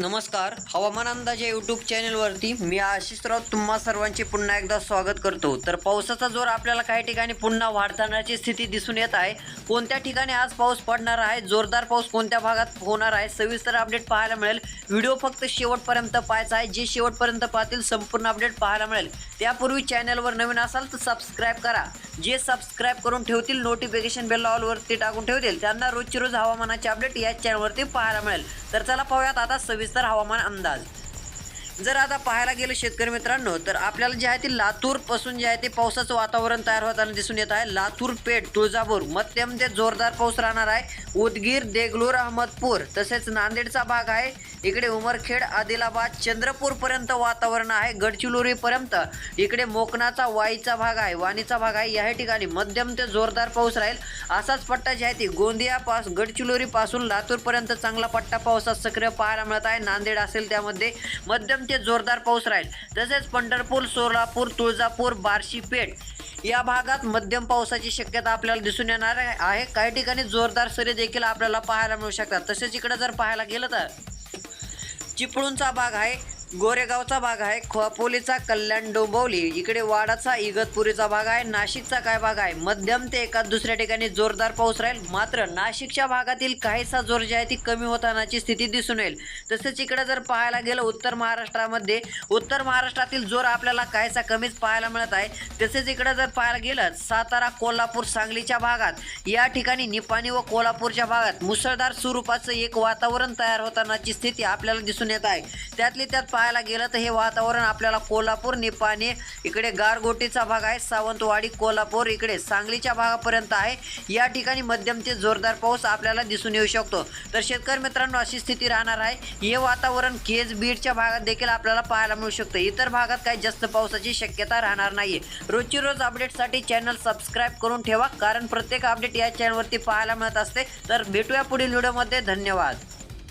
नमस्कार. हवामान अंदाज या यूट्यूब चॅनलवरती मी आशिष राऊत तुम्हा सर्वांचे पुन्हा एकदा स्वागत करतो. तर पावसाचा जोर आपल्याला काही ठिकाणी पुन्हा वाढतानाची स्थिती दिसून येत आहे. कोणत्या ठिकाणी आज पाऊस पडणार आहे? जोरदार पाऊस कोणत्या भागात होणार आहे? सविस्तर अपडेट पाहायला मिळेल. व्हिडिओ फक्त शेवटपर्यंत पाहायचा आहे. जे शेवटपर्यंत पाहतील संपूर्ण अपडेट पाहायला मिळेल. त्यापूर्वी चॅनलवर नवीन असाल तर सबस्क्राईब करा. जे सबस्क्राईब करून ठेवतील नोटिफिकेशन बेल ऑलवरती टाकून ठेवतील त्यांना रोजची रोज हवामानाचे अपडेट या चॅनलवरती पाहायला मिळेल. तर चला पाहूयात आता सविस्तर हवामान अंदाज जर आता पाहायला गेलं शेतकरी मित्रांनो तर आपल्याला जे आहे ते लातूरपासून जे आहे ते पावसाचं वातावरण तयार होताना दिसून येत आहे. लातूर पेठ तुळजापूर मध्यम ते जोरदार पाऊस राहणार आहे. उदगीर देगलूर अहमदपूर तसेच नांदेडचा भाग आहे. इकडे उमरखेड आदिलाबाद चंद्रपूर पर्यंत वातावरण आहे. गडचिरोली पर्यंत इकडे मोकणाचा वाईचा भाग आहे वाणीचा भाग आहे. या ठिकाणी मध्यम ते जोरदार पाऊस राहील. असाच पट्टा जे आहे ते गोंदिया पास गडचिरोली पासून लातूर पर्यंत चांगला पट्टा पावसात सक्रिय पाहायला मिळत आहे. नांदेड असेल त्यामध्ये मध्यम ते जोरदार पाऊस राहील. तसेच पंढरपूर सोलापूर तुळजापूर बार्शी पेठ या भागात मध्यम पावसाची शक्यता आपल्याला दिसून येणार आहे. काही ठिकाणी जोरदार सरी देखील आपल्याला पाहायला मिळू शकतात. तसेच इकडे जर पाहायला गेलं तर चिपळूणचा भाग आहे. गोरेगावचा भाग आहे खोपोलीचा कल्याण डोंबवली. इकडे वाडाचा इगतपुरीचा भाग आहे नाशिकचा काय भाग आहे? मध्यम ते एका दुसऱ्या ठिकाणी जोरदार पाऊस राहील. मात्र नाशिकच्या भागातील काहीसा जोर जी आहे ती कमी होतानाची स्थिती दिसून येईल. तसेच इकडे जर पाहायला गेलं उत्तर महाराष्ट्रामध्ये उत्तर महाराष्ट्रातील जोर आपल्याला काहीसा कमीच पाहायला मिळत आहे. तसेच इकडे जर पाहायला गेलं सातारा कोल्हापूर सांगलीच्या भागात या ठिकाणी निपाणी व कोल्हापूरच्या भागात मुसळधार स्वरूपाचं एक वातावरण तयार होतानाची स्थिती आपल्याला दिसून येत आहे. त्यातली त्यात पाहायला गेलं तर हे वातावरण आपल्याला कोल्हापूर निपाणी इकडे गारगोटीचा भाग आहे सावंतवाडी कोल्हापूर इकडे सांगलीच्या भागापर्यंत आहे. या ठिकाणी मध्यम ते जोरदार पाऊस आपल्याला दिसून येऊ शकतो. तर शेतकरी मित्रांनो अशी स्थिती राहणार आहे. हे वातावरण केज बीडच्या भागात देखील आपल्याला पाहायला मिळू शकतं. इतर भागात काही जास्त पावसाची शक्यता राहणार नाही रोजची रोज अपडेटसाठी चॅनल सबस्क्राईब करून ठेवा कारण प्रत्येक अपडेट या चॅनलवरती पाहायला मिळत असते. तर भेटूया पुढील व्हिडिओमध्ये धन्यवाद.